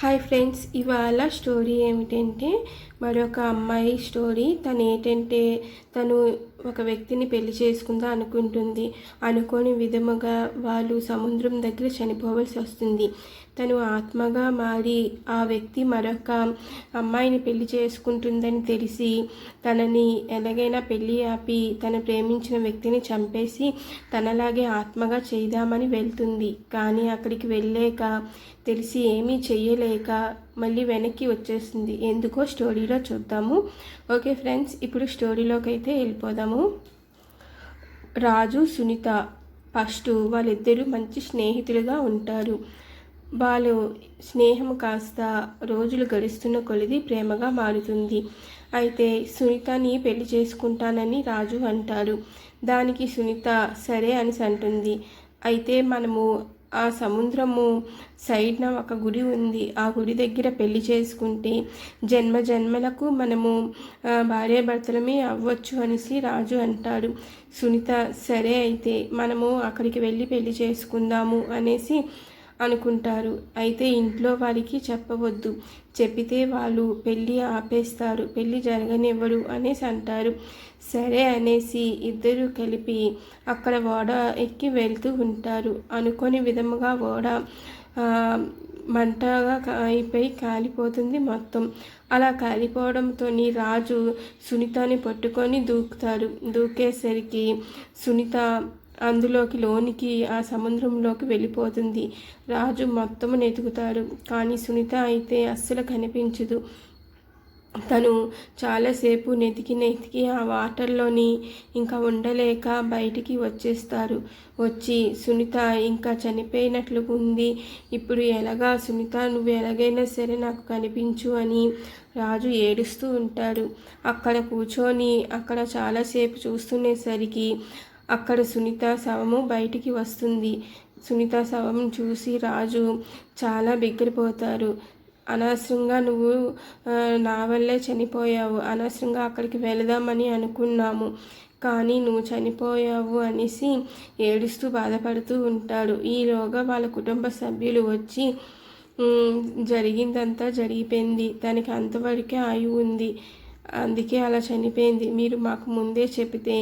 Hi friends ఇవాళ story ఏమిటంటే మరొక అమ్మాయి స్టోరీ తను ఏంటంటే తను ఒక వ్యక్తిని పెళ్ళి చేసుకుందా అనుకుంటుంది. అనుకోని విధముగా వాళ్ళు సముద్రం దగ్గర చనిపోవలసి వస్తుంది. తను ఆత్మగా మారి ఆ వ్యక్తి మరొక అమ్మాయిని పెళ్ళి చేసుకుంటుందని తెలిసి తనని ఎలాగైనా పెళ్ళి ఆపి తను ప్రేమించిన వ్యక్తిని చంపేసి తనలాగే ఆత్మగా చేద్దామని వెళ్తుంది. కానీ అక్కడికి వెళ్ళాక తెలిసి ఏమీ చేయలేక మళ్ళీ వెనక్కి వచ్చేస్తుంది. ఎందుకో స్టోరీ స్టోరీలో చూద్దాము. ఓకే ఫ్రెండ్స్ ఇప్పుడు స్టోరీలోకి అయితే వెళ్ళిపోదాము. రాజు సునీత ఫస్ట్ వాళ్ళిద్దరూ మంచి స్నేహితులుగా ఉంటారు. వాళ్ళు స్నేహం కాస్త రోజులు గడుస్తున్న కొలిది ప్రేమగా మారుతుంది. అయితే సునీతని పెళ్ళి చేసుకుంటానని రాజు అంటారు. దానికి సునీత సరే అని అంటుంది. అయితే మనము ఆ సముద్రము సైడ్న ఒక గుడి ఉంది. ఆ గుడి దగ్గర పెళ్ళి చేసుకుంటే జన్మ జన్మలకు మనము భార్యాభర్తలమే అవ్వచ్చు అనేసి రాజు అంటాడు. సునీత సరే అయితే మనము అక్కడికి వెళ్ళి పెళ్ళి చేసుకుందాము అనేసి అనుకుంటారు. అయితే ఇంట్లో వారికి చెప్పవద్దు. చెప్పితే వాళ్ళు పెళ్ళి ఆపేస్తారు. పెళ్ళి జరగనివ్వరు అనేసి అంటారు. సరే అనేసి ఇద్దరు కలిపి అక్కడ ఓడ ఎక్కి వెళ్తూ ఉంటారు. అనుకోని విధముగా ఓడ మంటగా అయిపోయి కాలిపోతుంది మొత్తం. అలా కాలిపోవడంతో రాజు సునీతని పట్టుకొని దూకుతారు. దూకేసరికి సునీత అందులోకి లోనికి ఆ సముద్రంలోకి వెళ్ళిపోతుంది. రాజు మొత్తము నెతుకుతారు కానీ సునీత అయితే అస్సలు కనిపించదు. తను చాలాసేపు నెతికి నెతికి ఆ వాటర్లోని ఇంకా ఉండలేక బయటికి వచ్చేస్తారు. వచ్చి సునీత ఇంకా చనిపోయినట్లు ఉంది. ఇప్పుడు ఎలాగా సునీత నువ్వు ఎలాగైనా సరే నాకు కనిపించు అని రాజు ఏడుస్తూ ఉంటాడు. అక్కడ కూర్చొని అక్కడ చాలాసేపు చూస్తునేసరికి అక్కడ సునీత శవము బయటికి వస్తుంది. సునీత శవం చూసి రాజు చాలా బిగ్గరిపోతారు అనవసరంగా నువ్వు నా వల్లే చనిపోయావు. అనవసరంగా అక్కడికి వెళదామని అనుకున్నాము. కానీ నువ్వు చనిపోయావు అనేసి ఏడుస్తూ బాధపడుతూ ఉంటాడు. ఈలోగా వాళ్ళ కుటుంబ సభ్యులు వచ్చి జరిగిందంతా జరిగిపోయింది. దానికి అంతవరకే ఆయువు ఉంది. అందుకే అలా చనిపోయింది. మీరు మాకు ముందే చెబితే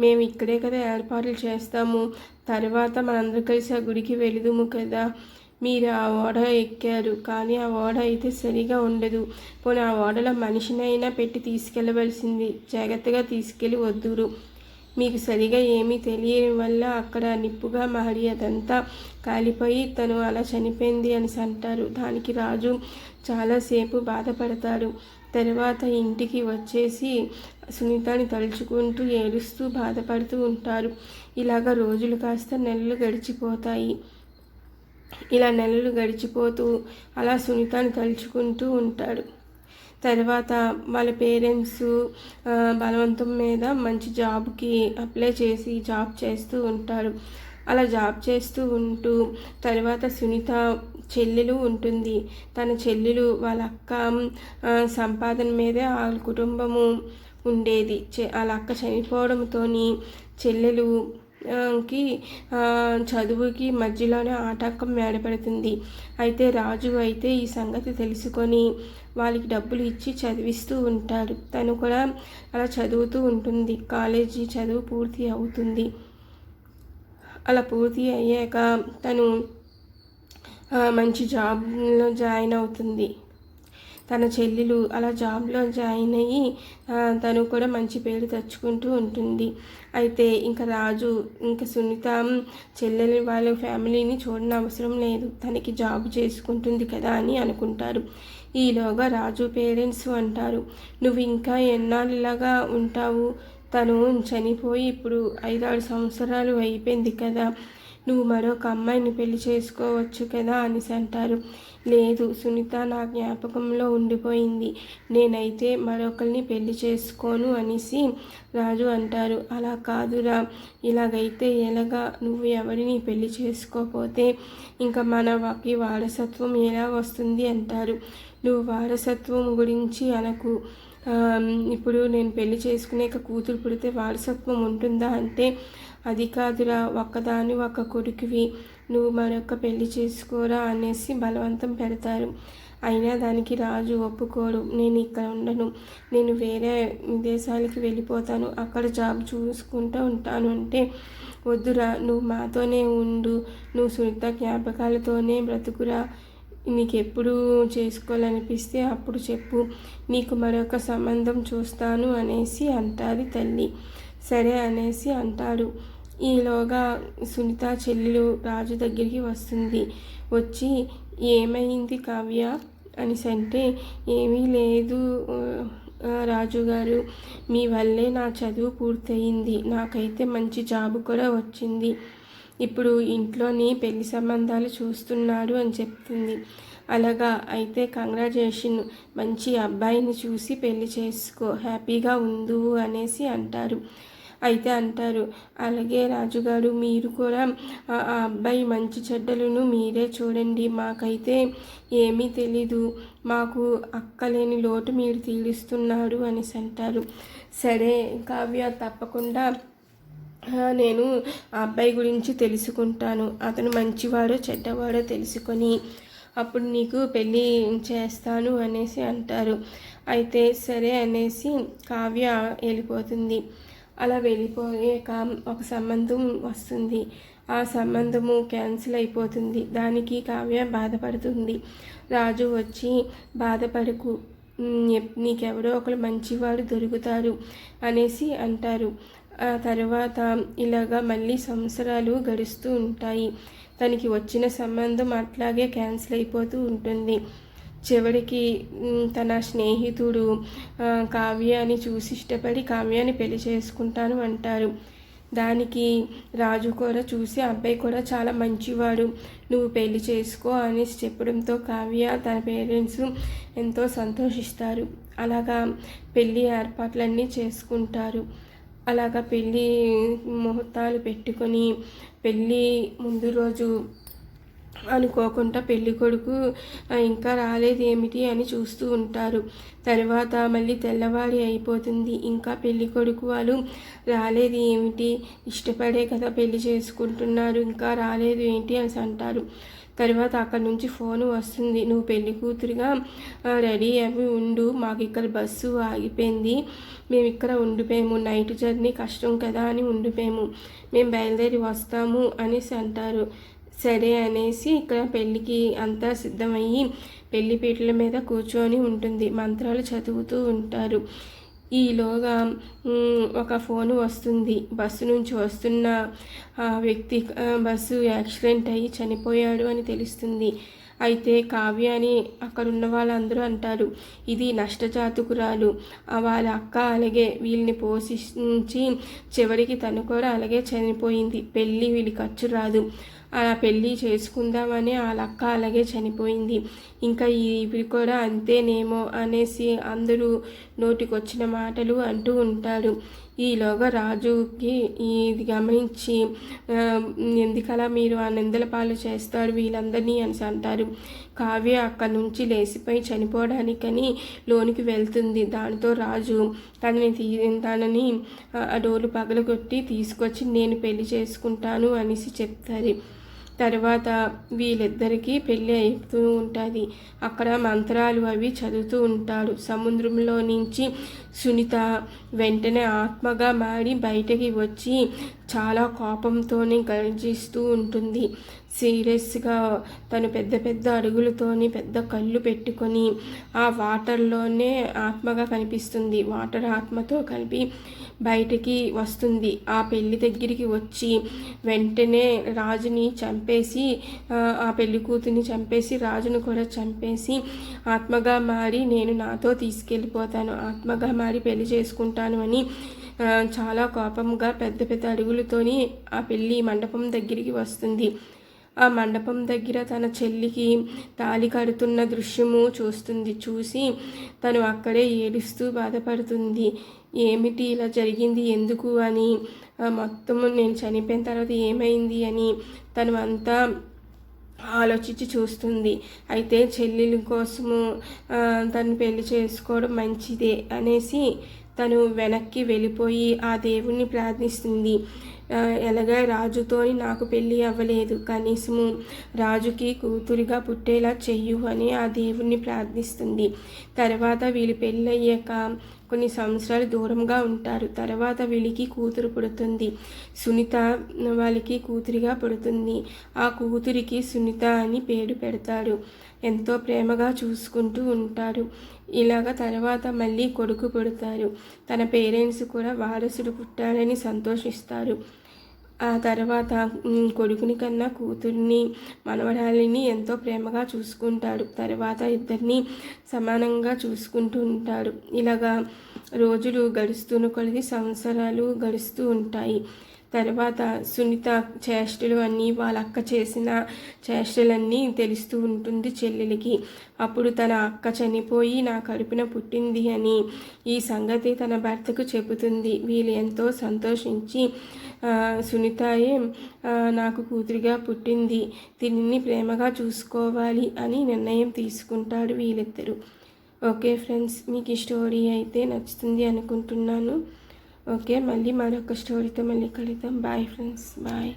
మేము ఇక్కడే కదా ఏర్పాట్లు చేస్తాము. తర్వాత మనందరూ కలిసి ఆ గుడికి వెళుదుము కదా. మీరు ఆ ఓడ ఎక్కారు కానీ ఆ ఓడ అయితే సరిగా ఉండదు. పోనీ ఆ ఓడలో మనిషినైనా పెట్టి తీసుకెళ్ళవలసింది. జాగ్రత్తగా తీసుకెళ్ళి వద్దురు. మీకు సరిగా ఏమీ తెలియని వల్ల అక్కడ నిప్పుగా మారి అదంతా కాలిపోయి తను అలా చనిపోయింది అని అంటారు. దానికి రాజు చాలాసేపు బాధపడతాడు. తర్వాత ఇంటికి వచ్చేసి సునీతని తలుచుకుంటూ ఏడుస్తూ బాధపడుతూ ఉంటారు. ఇలాగ రోజులు కాస్త నెలలు గడిచిపోతాయి. ఇలా నెలలు గడిచిపోతూ అలా సునీతని తలుచుకుంటూ ఉంటాడు. తర్వాత వాళ్ళ పేరెంట్స్ బలవంతం మీద మంచి జాబ్కి అప్లై చేసి జాబ్ చేస్తూ ఉంటారు. అలా జాబ్ చేస్తూ ఉంటూ తర్వాత సునీత చెల్లెలు ఉంటుంది. తన చెల్లెలు వాళ్ళ అక్క సంపాదన మీదే వాళ్ళ కుటుంబము ఉండేది. వాళ్ళ అక్క చనిపోవడంతో చెల్లెలు కి చదువుకి మధ్యలోనే ఆటంకం ఏర్పడుతుంది. అయితే రాజు అయితే ఈ సంగతి తెలుసుకొని వాళ్ళకి డబ్బులు ఇచ్చి చదివిస్తూ ఉంటాడు. తను కూడా అలా చదువుతూ ఉంటుంది. కాలేజీ చదువు పూర్తి అవుతుంది. అలా పూర్తి అయ్యాక తను మంచి జాబ్లో జాయిన్ అవుతుంది. తన చెల్లెలు అలా జాబ్లో జాయిన్ అయ్యి తను కూడా మంచి పేరు తెచ్చుకుంటూ ఉంటుంది. అయితే ఇంకా రాజు ఇంకా సునీత చెల్లెలు వాళ్ళ ఫ్యామిలీని చూడని అవసరం లేదు. తనకి జాబ్ చేసుకుంటుంది కదా అని అనుకుంటారు. ఈలోగా రాజు పేరెంట్స్ అంటారు నువ్వు ఇంకా ఎన్నాళ్ళలాగా ఉంటావు? తను చనిపోయి ఇప్పుడు ఐదారు సంవత్సరాలు అయిపోయింది కదా. నువ్వు మరొక అమ్మాయిని పెళ్ళి చేసుకోవచ్చు కదా అనేసి అంటారు. లేదు సునీత నా జ్ఞాపకంలో ఉండిపోయింది. నేనైతే మరొకరిని పెళ్ళి చేసుకోను అనేసి రాజు అంటారు. అలా కాదురా. ఇలాగైతే ఎలాగా నువ్వు ఎవరిని పెళ్ళి చేసుకోకపోతే ఇంకా మనకి వారసత్వం ఎలా వస్తుంది అంటారు. నువ్వు వారసత్వం గురించి అనకు. ఇప్పుడు నేను పెళ్ళి చేసుకునేక కూతురు పుడితే వారసత్వం ఉంటుందా అంటే అది కాదురా ఒక్కదాని ఒక కొడుకువి. నువ్వు మరొక పెళ్ళి చేసుకోరా అనేసి బలవంతం పెడతారు. అయినా దానికి రాజు ఒప్పుకోడు. నేను ఇక్కడ ఉండను. నేను వేరే విదేశాలకి వెళ్ళిపోతాను. అక్కడ జాబ్ చూసుకుంటూ ఉంటాను అంటే వద్దురా. నువ్వు మాతోనే ఉండు. నువ్వు సునీత జ్ఞాపకాలతోనే బ్రతుకురా. నీకు ఎప్పుడు చేసుకోవాలనిపిస్తే అప్పుడు చెప్పు. నీకు మరొక సంబంధం చూస్తాను అనేసి అంటారు తల్లి. సరే అనేసి అంటాడు. ఈలోగా సునీత చెల్లెలు రాజు దగ్గరికి వస్తుంది. వచ్చి ఏమైంది కావ్య అనేసి అంటే ఏమీ లేదు రాజుగారు. మీ వల్లే నా చదువు పూర్తయింది. నాకైతే మంచి జాబ్ కూడా వచ్చింది. ఇప్పుడు ఇంట్లోని పెళ్ళి సంబంధాలు చూస్తున్నాడు అని చెప్తుంది. అలాగా. అయితే కంగ్రాచులేషన్. మంచి అబ్బాయిని చూసి పెళ్ళి చేసుకో. హ్యాపీగా ఉండు అనేసి అంటారు. అయితే అంటారు. అలాగే రాజుగారు మీరు కూడా ఆ అబ్బాయి మంచి చెడ్డలను మీరే చూడండి. మాకైతే ఏమీ తెలీదు. మాకు అక్కలేని లోటు మీరు తీరుస్తున్నారు అనేసి అంటారు. సరే కావ్య తప్పకుండా నేను ఆ అబ్బాయి గురించి తెలుసుకుంటాను. అతను మంచివాడో చెడ్డవాడో తెలుసుకొని అప్పుడు నీకు పెళ్ళి చేస్తాను అనేసి అంటారు. అయితే సరే అనేసి కావ్య వెళ్ళిపోతుంది. అలా వెళ్ళిపోయాక ఒక సంబంధం వస్తుంది. ఆ సంబంధము క్యాన్సిల్ అయిపోతుంది. దానికి కావ్య బాధపడుతుంది. రాజు వచ్చి బాధపడకు. నీకెవరో ఒకరు మంచివాడు దొరుకుతారు అనేసి అంటారు. ఆ తర్వాత ఇలాగా మళ్ళీ సంవత్సరాలు గడుస్తూ ఉంటాయి. తనకి వచ్చిన సంబంధం అట్లాగే క్యాన్సిల్ అయిపోతూ ఉంటుంది. చివరికి తన స్నేహితుడు కావ్యాన్ని చూసి ఇష్టపడి కావ్యాన్ని పెళ్ళి చేసుకుంటాను అంటారు. దానికి రాజు కూడా చూసి అబ్బాయి కూడా చాలా మంచివాడు నువ్వు పెళ్ళి చేసుకో అనేసి చెప్పడంతో కావ్య తన పేరెంట్స్ ఎంతో సంతోషిస్తారు. అలాగా పెళ్ళి ఏర్పాట్లన్నీ చేసుకుంటారు. అలాగా పెళ్ళి ముహూర్తాలు పెట్టుకొని పెళ్ళి ముందు రోజు అనుకోకుండా పెళ్ళి కొడుకు ఇంకా రాలేదు ఏమిటి? అని చూస్తూ ఉంటారు. తర్వాత మళ్ళీ తెల్లవారి అయిపోతుంది. ఇంకా పెళ్ళి కొడుకు వాళ్ళు రాలేదు ఏమిటి? ఇష్టపడే కదా పెళ్ళి చేసుకుంటున్నారు. ఇంకా రాలేదు ఏంటి? అని అంటారు. తర్వాత అక్కడ నుంచి ఫోన్ వస్తుంది. నువ్వు పెళ్ళి కూతురుగా రెడీ అవి ఉండు. మాకు ఇక్కడ బస్సు ఆగిపోయింది. మేము ఇక్కడ ఉండిపోయాము. నైట్ జర్నీ కష్టం కదా అని ఉండిపోయాము. మేము బయలుదేరి వస్తాము అనేసి అంటారు. సరే అనేసి ఇక్కడ పెళ్ళికి అంతా సిద్ధమయ్యి పెళ్ళి పీటల మీద కూర్చొని ఉంటుంది. మంత్రాలు చదువుతూ ఉంటారు. ఈలోగా ఒక ఫోన్ వస్తుంది. బస్సు నుంచి వస్తున్న వ్యక్తి బస్సు యాక్సిడెంట్ అయ్యి చనిపోయాడు అని తెలుస్తుంది. అయితే కావ్య అని అక్కడున్న వాళ్ళందరూ అంటారు ఇది నష్టజాతకురాలు. వాళ్ళ అక్క అలాగే వీళ్ళని పోషించి చివరికి తను కూడా అలాగే చనిపోయింది. పెళ్ళి వీళ్ళకి ఖర్చు రాదు అలా పెళ్ళి చేసుకుందామని ఆ లక్క అలాగే చనిపోయింది. ఇంకా ఇవి కూడా అంతేనేమో అనేసి అందరూ నోటికొచ్చిన మాటలు అంటూ ఉంటారు. ఈలోగా రాజుకి ఇది గమనించి ఎందుకలా మీరు ఆ నిందల పాలు చేస్తారు వీళ్ళందరినీ అని అంటారు. కావ్య అక్కడి నుంచి లేచిపోయి చనిపోవడానికని లోనికి వెళ్తుంది. దానితో రాజు తనని తీ తనని ఆ డోలు పగలగొట్టి తీసుకొచ్చి నేను పెళ్ళి చేసుకుంటాను అనేసి చెప్తారు. తర్వాత వీళ్ళిద్దరికీ పెళ్ళి అవుతూ ఉంటుంది. అక్కడ మంత్రాలు అవి చదువుతూ ఉంటాడు. సముద్రంలో నుంచి సునీత వెంటనే ఆత్మగా మారి బయటకి వచ్చి చాలా కోపంతోనే గర్జిస్తూ ఉంటుంది. సీరియస్గా తను పెద్ద పెద్ద అడుగులతోని పెద్ద కళ్ళు పెట్టుకొని ఆ వాటర్లోనే ఆత్మగా కనిపిస్తుంది. వాటర్ ఆత్మతో కలిపి బయటికి వస్తుంది. ఆ పెళ్ళి దగ్గరికి వచ్చి వెంటనే రాజుని చంపేసి ఆ పెళ్ళి కూతుర్ని చంపేసి రాజును కూడా చంపేసి ఆత్మగా మారి నేను నాతో తీసుకెళ్ళిపోతాను. ఆత్మగా మారి పెళ్ళి చేసుకుంటాను అని చాలా కోపంగా పెద్ద పెద్ద అడుగులతోని ఆ పెళ్ళి మండపం దగ్గరికి వస్తుంది. ఆ మండపం దగ్గర తన చెల్లికి తాలి కడుతున్న దృశ్యము చూస్తుంది. చూసి తను అక్కడే ఏడుస్తూ బాధపడుతుంది. ఏమిటి ఇలా జరిగింది? ఎందుకు అని. మొత్తం నేను చనిపోయిన తర్వాత ఏమైంది అని తను అంతా ఆలోచించి చూస్తుంది. అయితే చెల్లెల కోసము తను పెళ్ళి చేసుకోవడం మంచిదే అనేసి తను వెనక్కి వెళ్ళిపోయి ఆ దేవుణ్ణి ప్రార్థిస్తుంది. ఎలాగా రాజుతోని నాకు పెళ్ళి అవ్వలేదు. కనీసము రాజుకి కూతురిగా పుట్టేలా చెయ్యు అని ఆ దేవుణ్ణి ప్రార్థిస్తుంది. తర్వాత వీళ్ళు పెళ్ళయ్యాక కొన్ని సంవత్సరాలు దూరంగా ఉంటారు. తర్వాత వీళ్ళకి కూతురు పుడుతుంది. సునీత వాళ్ళకి కూతురిగా పుడుతుంది. ఆ కూతురికి సునీత అని పేరు పెడతాడు ఎంతో ప్రేమగా చూసుకుంటూ ఉంటాడు ఇలాగ తర్వాత మళ్ళీ కొడుకు పుడతారు. తన పేరెంట్స్ కూడా వారసుడు పుట్టాడని సంతోషిస్తారు. ఆ తర్వాత కొడుకుని కన్నా కూతుర్ని మనవరాలిని ఎంతో ప్రేమగా చూసుకుంటాడు. తర్వాత ఇద్దరిని సమానంగా చూసుకుంటూ ఉంటాడు. ఇలాగా రోజులు గడుస్తున్న కొలది సంవత్సరాలు గడుస్తూ ఉంటాయి. తర్వాత సునీత చేష్టలు అన్నీ వాళ్ళ అక్క చేసిన చేష్టలన్నీ తెలుస్తూ ఉంటుంది చెల్లెలికి. అప్పుడు తన అక్క చనిపోయి నా కడుపున పుట్టింది అని ఈ సంగతి తన భర్తకు చెబుతుంది. వీళ్ళు ఎంతో సంతోషించి సునీతయే నాకు కూతురిగా పుట్టింది. దీనిని ప్రేమగా చూసుకోవాలి అని నిర్ణయం తీసుకుంటాడు వీళ్ళిద్దరూ. ఓకే ఫ్రెండ్స్ మీకు ఈ స్టోరీ అయితే నచ్చుతుంది అనుకుంటున్నాను. ఓకే మళ్ళీ మరొక స్టోరీతో మళ్ళీ కలుద్దాం. Bye friends bye